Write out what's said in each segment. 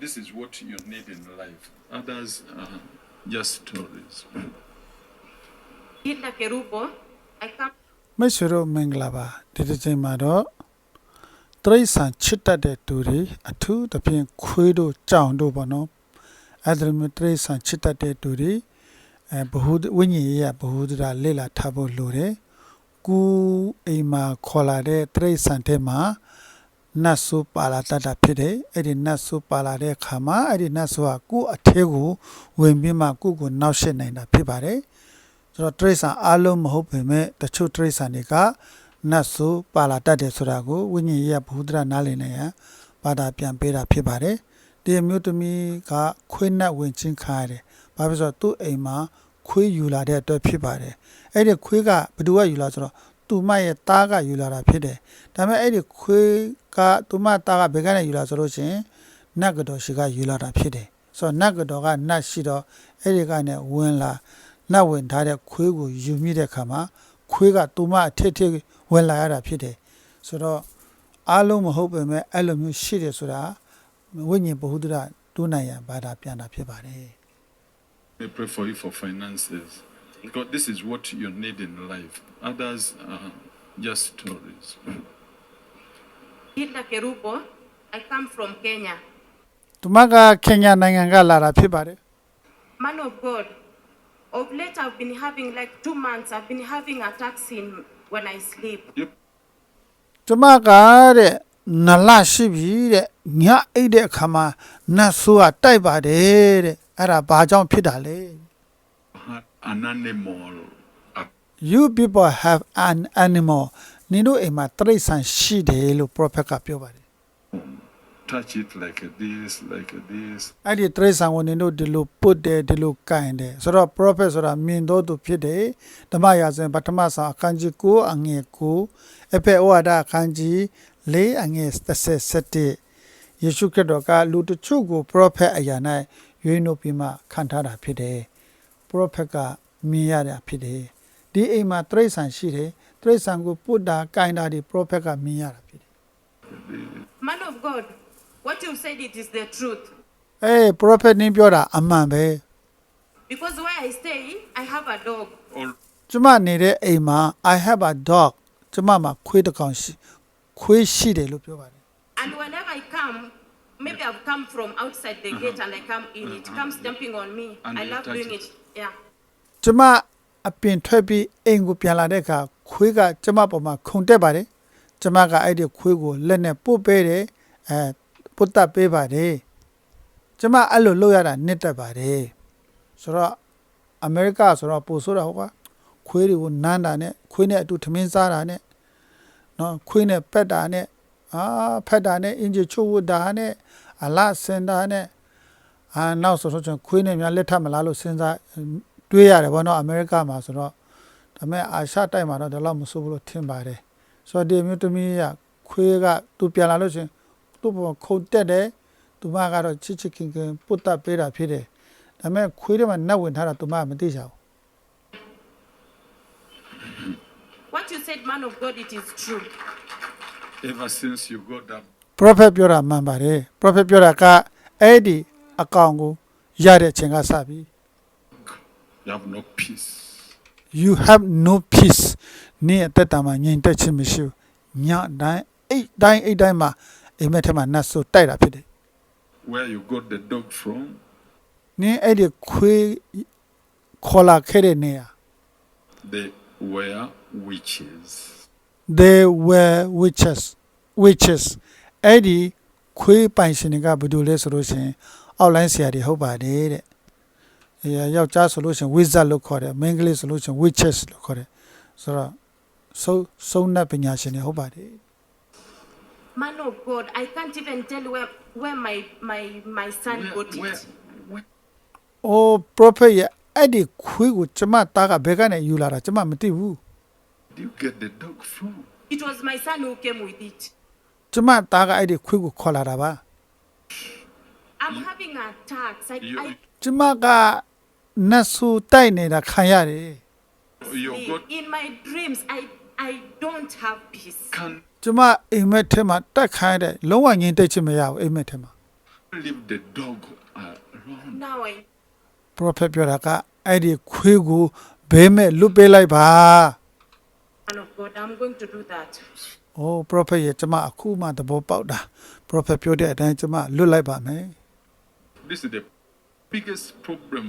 this is what you need in life. Others are just stories. Hilda Kerubo. I come မိတ်ဆွေတို့မင်္ဂလာပါဒီတစ်ချိန်မှာတော့တရိษံချစ်တတ်တဲ့သူတွေအထူးသဖြင့်ခွေးတို့ကြောင်တို့ပေါ့နော်အဲ့ဒါမျိုးတရိษံချစ်တတ်တဲ့သူတွေအဲဘ ഹു ဝိညာဉ်ရေးရဘ ഹു ဒရာလေ့လာထားဖို့လိုတယ်ကူအိမ်မှာခေါ်လာတဲ့တရိษံထဲမှာ နတ်ဆိုးပါလာတတ်တာဖြစ်တယ်အဲ့ဒီနတ်ဆိုးပါလာတဲ့အခါမှာအဲ့ဒီနတ်ဆိုးကကိုယ့်အထဲကိုဝင်ပြီးမှကိုယ့်ကိုနှောက်ယှက်နိုင်တာဖြစ်ပါတယ်ဆိုတော့တရိษံအလုံးမဟုတ်ပေမဲ့တချို့တရိษံတွေကနတ်ဆိုးပါလာတတ်တယ်ဆိုတာကိုဝိညာဉ်ရေးဘုဒ္ဓရနားလည်နေရန်ဘာသာပြန်ပေးတာဖြစ်ပါတယ်ဒီအမျိုးသမီးကခွေးနတ်ဝင်ချင်းခါရတယ်ဘာဖြစ်လို့လဲဆိုတော့သူ့အိမ်မှာခွေးယူလာတဲ့အတွက်ဖြစ်ပါတယ်အဲ့ဒီခွေးကဘယ်သူကယူလာဆိုတော့ သူမရဲ့သားကယူလာတာဖြစ်တယ်ဒါပေမဲ့အဲ့ဒီခွေးကသူမသားကဘယ်ကနေယူလာဆိုလို့ရှိရင်နတ်ကတော်ရှိကယူလာတာဖြစ်တယ်ဆိုတော့နတ်ကတော်ကနတ်ရှိတော့အဲ့ဒီကနေဝင်လာနတ်ဝင်ထားတဲ့ခွေးကိုယူမိတဲ့ခါမှာခွေးကသူမအထစ်ထစ်ဝင်လာရတာဖြစ်တယ်ဆိုတော့အားလုံးမဟုတ်ပေမဲ့အဲ့လိုမျိုးရှိတယ်ဆိုတာဝိညာဉ်ဘ ഹു ဒရတူးနိုင်ရန်ဘာသာပြန်တာဖြစ်ပါတယ် I pray for you for finances. Because this is what you need in life. Others are just stories. Hilda Kerubo. I come from Kenya. သူမကခင်ညာနိုင်ငံကလာတာဖြစ်ပါတယ် Man of God. Of late, I've been having like two months. I've been having attacks in when I sleep. Yep. သူမကတဲ့နလရှိပြီတဲ့ညအိတ်တဲ့အခါမှာနတ်ဆိုးကတိုက်ပါတယ်တဲ့အဲ့ဒါဘာကြောင့်ဖြစ်တာလဲ Had An animal. a- you people have an animal နင်တို့အိမ်မှာတရိษံရှိတယ်လို့ prophet ကပြောပါတယ် Touch it like this, like this. အဲ့ဒီတရိษံကိုနင်တို့ဒီလိုပုတ်တယ်ဒီလိုကင်တယ်ဆိုတော့ prophet ဆိုတာမြင်တော်သူဖြစ်တယ်ဓမ္မရာဇဝင်ပထမဆောင်အခန်းကြီး9အငယ်9အဖေဩဝါဒအခန်းကြီး4အငယ်37ယေရှုခရစ်တော်ကလူတချို့ကို prophet အရာ၌ရွေးနှုတ်ပြီးမှခံထားတာဖြစ်တယ် prophet ကမြင်ရတာဖြစ်တယ်ဒီအိမ်မှာတရိษံရှိတယ်တရိษံကိုပုတ်တာကင်တာဒီ prophet ကမြင်ရတာဖြစ်တယ် Man of God. What you said it is the truth. အေး prophet နင်းပြောတာအမှန်ပဲ Because where I stay, I have a dog. All ကျမနေတဲ့အိမ်မှာ I have a dog ကျမမှာခွေးတစ်ကောင်ရှိခွေးရှိတယ်လို့ပြောပါတယ် And whenever I come, maybe I've come from outside the gate and I come in, it comes jumping on me. And I you love touch doing it. It. Yeah. ကျမအပင်ထွက်ပြီးအိမ်ကိုပြန်လာတဲ့အခါခွေးကကျမပေါ်မှာခုန်တက်ပါတယ်ကျမကအဲ့ဒီခွေးကိုလက်နဲ့ပုတ်ပေးတယ်အဲပုတ်တက်ပေးပါတယ်ကျမအဲ့လိုလုပ်ရတာနှစ်တက်ပါတယ်ဆိုတော့အမေရိကဆိုတော့ပို့ဆိုးတာဟုတ်ကခွေးတွေကိုနမ်းတာနဲ့ခွေးနဲ့အတူထမင်းစားတာနဲ့နော်ခွေးနဲ့ပက်တာနဲ့အာဖက်တာနဲ့အင်ဂျီချိုးဝတ်တာနဲ့အလားစင်တာနဲ့ အာနောက်ဆိုတော့ကျွန်တော်ခွေးနဲ့များလက်ထပ်မလားလို့စဉ်းစားတွေးရတယ်ဗောနော်အမေရိကမှာဆိုတော့ဒါပေမဲ့အာရှတိုက်မှာတော့ဒီလောက်မဆိုးဘူးလို့ထင်ပါတယ်ဆိုတော့ဒီအမျိုးသမီးကခွေးကသူပြန်လာလို့ရှရင်သူ့ပေါ်ခုန်တက်တယ်သူမကတော့ချစ်ချစ်ခင်ခင်ပုတ်တက်ပေးတာဖြစ်တယ်ဒါပေမဲ့ခွေးတွေမှာနတ်ဝင်ထားတာသူမကမသိချဘူး What you said, man of God, it is true. ever since you got that prophet ပြောတာမှန်ပါတယ် prophet ပြောတာကအဲ့ဒီ အကောင်ကိုရတဲ့အချိန်ကစပြီ you have no peace. you have no peace နင်းအသက်တာမှာငြိမ်သက်ခြင်းမရှိဘူးညတိုင်းအိတ်တိုင်းအိတ်တိုင်းမှာအိမ်မက်ထဲမှာနတ်ဆိုးတိုက်တာဖြစ်တယ် Where you got the dog from, နင်းအဲ့ဒီခွေးခေါ်လာခဲ့တဲ့နေရာ they were witches. they were witches witches အဲ့ဒီခွေးပိုင်ရှင်တွေကဘာလို့လဲဆိုလို့ရှိရင် အောက်လိုင်းဆရာတွေဟုတ်ပါတယ်တဲ့အဲယောက်ျားဆိုလို့ရှိရင် wizard လို့ခေါ်တယ်မိန်းကလေးဆိုလို့ရှိရင် witches လို့ခေါ်တယ်ဆိုတော့ဆုံးဆုံးနတ်ပညာရှင်တွေဟုတ်ပါတယ် Man of God, I can't even tell where, where my, my, my son Where, got where, it. where, ။အိုး prophet ရဲ့အဲ့ဒီခွေးကိုကျမသားကဘယ်ကနေယူလာတာကျမမသိဘူး do you get the dog from? It was my son who came with it. ။ကျမသားကအဲ့ဒီခွေးကိုခေါ်လာတာပါ I'm having attacks. I, You, I ။ကျမကနတ်ဆူတိုက်နေတာခံရတယ် you sleep. got in my dreams. I, I don't have peace. can ။ကျမအိမ်မက်ထဲမှာတက်ခိုင်းတဲ့လုံးဝငြိမ်သက်ခြင်းမရဘူးအိမ်မက်ထဲမှာ leave the dog alone. Now I prophet ပြောတာကအဲ့ဒီခွေးကိုဘေးမဲ့လွတ်ပေးလိုက်ပါ man of God, I'm going to do that. ။အိုး prophet ရဲ့ကျမအခုမှသဘောပေါက်တာ prophet ပြောတဲ့အတိုင်းကျမလွတ်လိုက်ပါမယ် This is the biggest problem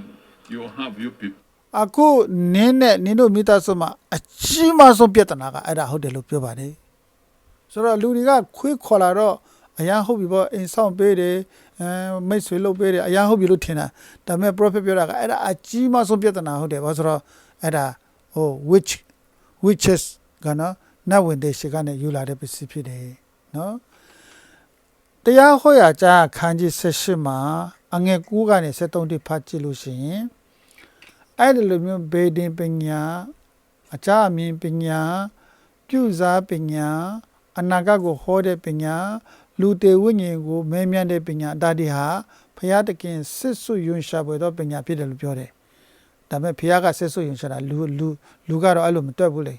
you have, you people. ။အခုနင်းနဲ့နင်းတို့မိသားစုမှာအကြီးမားဆုံးပြဿနာကအဲ့ဒါဟုတ်တယ်လို့ပြောပါတယ်။ဆိုတော့လူတွေကခွေးခေါ်လာတော့အရန်ဟုတ်ပြီပေါ့အိမ်ဆောင်ပေးတယ်အဲမိတ်ဆွေလုပ်ပေးတယ်အရန်ဟုတ်ပြီလို့ထင်တာဒါပေမဲ့ prophet ပြောတာကအဲ့ဒါအကြီးမားဆုံးပြဿနာဟုတ်တယ်ဘာလို့ဆိုတော့အဲ့ဒါဟို which witches ကနော်နတ်ဝင်တဲ့ရှေကနေယူလာတဲ့ပစ္စည်းဖြစ်တယ်နော်တရားဟောရာကြားခန်းကြီး78မှာ အငယ်9ကနေ73တိဖတ်ကြည့်လို့ရှိရင်အဲ့ဒီလိုမျိုးဘေဒင်ပညာအကြအမြင်ပညာပြုစားပညာအနာဂတ်ကိုဟောတဲ့ပညာလူတေဝိညာဉ်ကိုမဲမြန်းတဲ့ပညာဒါတွေဟာဖျားတခင်စစ်ဆွယွန်ရှာပွေသောပညာဖြစ်တယ်လို့ပြောတယ်ဒါပေမဲ့ဖျားကစစ်ဆွယွန်ရှာတာလူလူလူကတော့အဲ့လိုမတွက်ဘူးလေ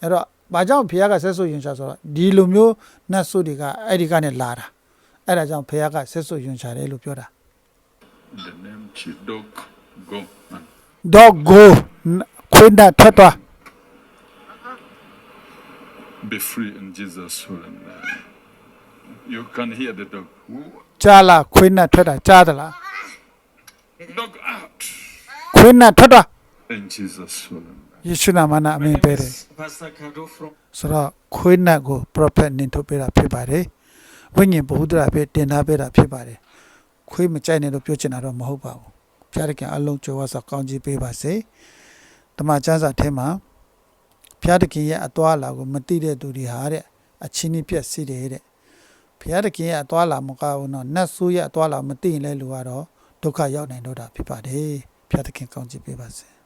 အဲ့တော့ဘာကြောင့်ဖျားကစစ်ဆွယွန်ရှာဆိုတော့ဒီလိုမျိုးနတ်ဆုတွေကအဲ့ဒီကနေလာတာအဲ့ဒါကြောင့်ဖျားကစစ်ဆွယွန်ရှာတယ်လို့ပြောတာ In the name of dog, go and dog go ခွေးနဲ့ထွက်သွား be free in Jesus' holy name. You can hear the dog. Woo. ကြားလားခွေးနဲ့ထွက်တာကြားသလား Dog out ခွေးနဲ့ထွက်သွား in Jesus' holy name. ယေရှုနာမနဲ့အမင်ပေးတယ် Pastor Kado from ဆိုတော့ခွေးနတ်ကို prophet နင်ထုတ်ပေးတာဖြစ်ပါတယ်ဝိညာဉ်ဘုဟုတ္တရာပဲတင်ထားပေးတာဖြစ်ပါတယ် ခွေးမကြိုက်နဲ့လို့ပြောချင်တာတော့မဟုတ်ပါဘူးဖျားတခင်အလုံးကျော်ဝါစွာကောင်းချီးပေးပါစေတမန်ကျမ်းစာထဲမှာဖျားတခင်ရဲ့အသွားအလာကိုမသိတဲ့သူတွေဟာတဲ့အချင်းကြီးပြက်စီတယ်တဲ့ဖျားတခင်ရဲ့အသွားအလာမကဘူးနော်နတ်ဆိုးရဲ့အသွားအလာမသိရင်လည်းလူကတော့ဒုက္ခရောက်နိုင်တော့တာဖြစ်ပါတယ်ဖျားတခင်ကောင်းချီးပေးပါစေ